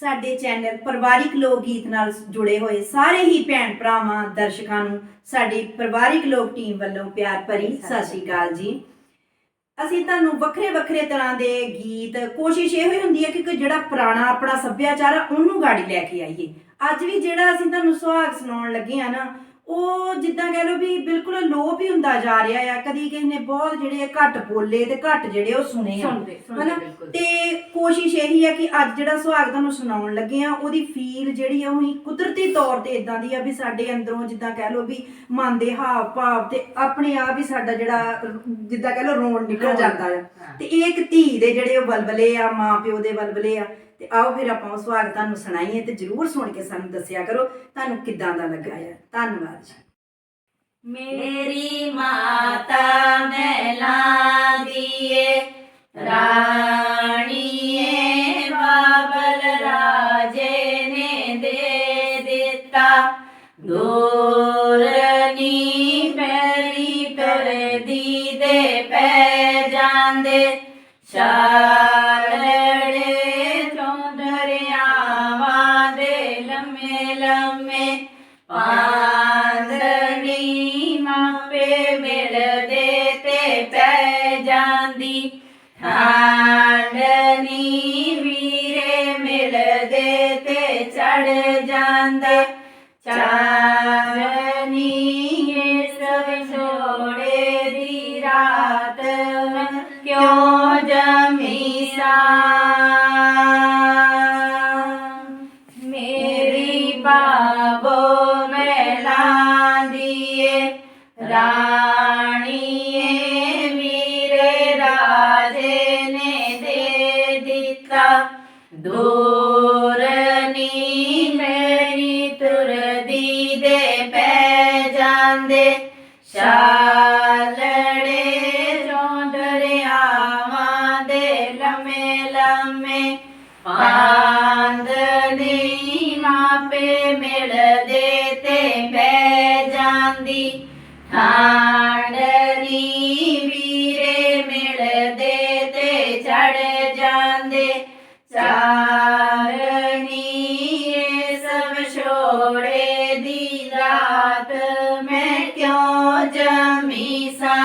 ਸਾਡੇ ਚੈਨਲ ਪਰਿਵਾਰਿਕ ਲੋਕ ਗੀਤ ਨਾਲ ਜੁੜੇ ਹੋਏ ਸਾਰੇ ਹੀ ਭੈਣ ਭਰਾਵਾਂ ਦਰਸ਼ਕਾਂ ਨੂੰ ਸਾਡੀ ਪਰਿਵਾਰਿਕ ਲੋਕ ਟੀਮ ਵੱਲੋਂ ਪਿਆਰ ਭਰੀ ਸਤਿ ਸ਼੍ਰੀ ਅਕਾਲ ਜੀ। ਅਸੀਂ ਤੁਹਾਨੂੰ ਵੱਖਰੇ ਵੱਖਰੇ ਤਰ੍ਹਾਂ ਦੇ ਗੀਤ ਕੋਸ਼ਿਸ਼ ਇਹ ਹੋਈ ਹੁੰਦੀ ਹੈ ਕਿ ਕੋਈ ਜਿਹੜਾ ਪੁਰਾਣਾ ਆਪਣਾ ਸੱਭਿਆਚਾਰ ਆ ਉਹਨੂੰ ਗਾੜੀ ਲੈ ਕੇ ਆਈਏ। ਅੱਜ ਵੀ ਜਿਹੜਾ ਅਸੀਂ ਤੁਹਾਨੂੰ ਸੁਹਾਗ ਸੁਣਾਉਣ ਲੱਗੇ ਆ ਨਾ ਉਹ ਜਿੱਦਾਂ ਕਹਿ ਲਓ ਵੀ ਬਿਲਕੁਲ ਲੋਪ ਹੀ ਹੁੰਦਾ ਜਾ ਰਿਹਾ ਆ ਕਦੀ ਕਿਸੇ ਨੇ ਬਹੁਤ ਜਿਹੜੇ ਘੱਟ ਬੋਲੇ ਤੇ ਘੱਟ ਜਿਹੜੇ ਉਹ ਸੁਣੇ ਆ ਸੁਣਦੇ ਸੁਣਦੇ ਹਨਾ? ਬਿਲਕੁਲ ਤੇ ਕੋਸ਼ਿਸ਼ ਇਹੀ ਹੈ ਕਿ ਅੱਜ ਜਿਹੜਾ ਸੁਹਾਗ ਤੁਹਾਨੂੰ ਸੁਣਾਉਣ ਲੱਗੇ ਆ ਉਹਦੀ ਫੀਲ ਜਿਹੜੀ ਆ ਉਹੀ ਕੁਦਰਤੀ ਤੌਰ ਤੇ ਇਦਾਂ ਦੀ ਆ ਵੀ ਸਾਡੇ ਅੰਦਰੋਂ ਜਿੱਦਾਂ ਕਹਿ ਲਓ ਵੀ ਮਨ ਦੇ ਹਾਵ ਭਾਵ ਤੇ ਆਪਣੇ ਆਪ ਹੀ ਸਾਡਾ ਜਿਹੜਾ ਰ- ਜਿੱਦਾਂ ਕਹਿ ਲਓ ਰੋਣ ਨਿਕਲ ਜਾਂਦਾ ਆ ਹਾਂ। ਤੇ ਇਹ ਇੱਕ ਧੀ ਦੇ ਜਿਹੜੇ ਉਹ ਬਲਬਲੇ ਆ ਮਾਂ ਪਿਓ ਦੇ ਬਲਬਲੇ ਆ ਤੇ ਆਓ ਫਿਰ ਆਪਾਂ ਉਹ ਸੁਹਾਗ ਤੁਹਾਨੂੰ ਸੁਣਾਈਏ ਤੇ ਜਰੂਰ ਸੁਣ ਕੇ ਸਾਨੂੰ ਦੱਸਿਆ ਕਰੋ ਤੁਹਾਨੂੰ ਕਿੱਦਾਂ ਦਾ ਲੱਗਾ ਆ ਧੰਨਵਾਦ ਜੀ। ਮੇਰੀ ਮਾਤਾ ਮਹਿਲਾ ਦੀਏ, ਰਾਣੀਏ ਬਾਬਲ ਰਾਜੇ ਨੇ ਦੇ ਦਿੱਤਾ। ਦੂਰਨੀ ਪੈਰੀ ਪਰਦੀ ਦੇ ਪੈ ਜਾਂਦੇ ਛਾਲੜੇ ਚੌਂਦਰਿਆਵਾਂ ਦੇ ਲੰਮੇ ਲੰਮੇ ਪਾਂਦਣੀ ਮਾਪੇ ਮਿਲਦੇ ਤੇ ਪੈ ਜਾਂਦੀ ਠਾਂਡਨੀ ਵੀਰੇ ਮਿਲਦੇ ਤੇ ਚੜ ਜਾਂਦਾ ਚਾਵਨੀ ਇਹ ਸਭ ਛੋੜੇ ਦੀ ਰਾਤ ਕਿਉਂ ਜਮੀ ਸਾ ਰਾਜੇ ਨੇ ਦੇ ਦਿੱਤਾ। ਦੂਰਨੀ ਮੇਰੀ ਤੁਰਦੀ ਦੇ ਪੈ ਜਾਂਦੇ। ਛਾਲੜੇ ਚੌਂਦਰਿਆਵਾਂ ਦੇ ਲੰਮੇ ਲੰਮੇ ਪਾਂਦਣੀ ਮਾਪੇ ਮਿਲਦੇ ਤੇ ਪੈ ਜਾਂਦੀ। ਹਾਂ ਜਮੀ ਸਾ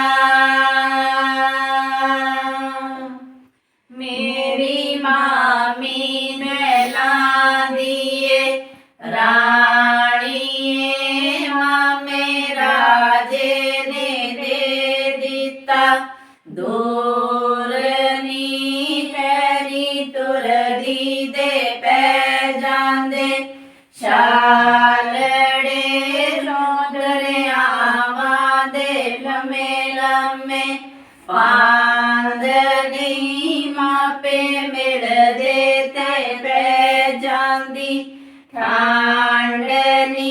ਮੇਰੀ ਮਾਮੀ ਮੈਲਾਂ ਦੀਏ, ਰਾਣੀਏ, ਮਾਮੇ ਰਾਜੇ ਨੇ ਦੇ ਦਿੱਤਾ। ਦੂਰਨੀ ਪੈਰੀ ਤੁਰਦੀ ਦੇ ਪੈ ਜਾਂਦੇ। ਛਾਲੜੇ ਜਾਂਦੀ ਠਾਂਡਨੀ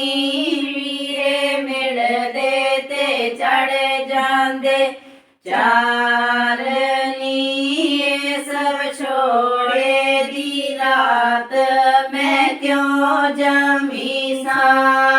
ਵੀਰੇ ਮਿਲਦੇ ਤੇ ਚੜ ਜਾਂਦੇ। ਚਾਰਨੀ ਸਭ ਛੋੜੇ ਦੀ ਰਾਤ, ਮੈਂ ਕਿਉਂ ਜਮੀ ਸਾਂ?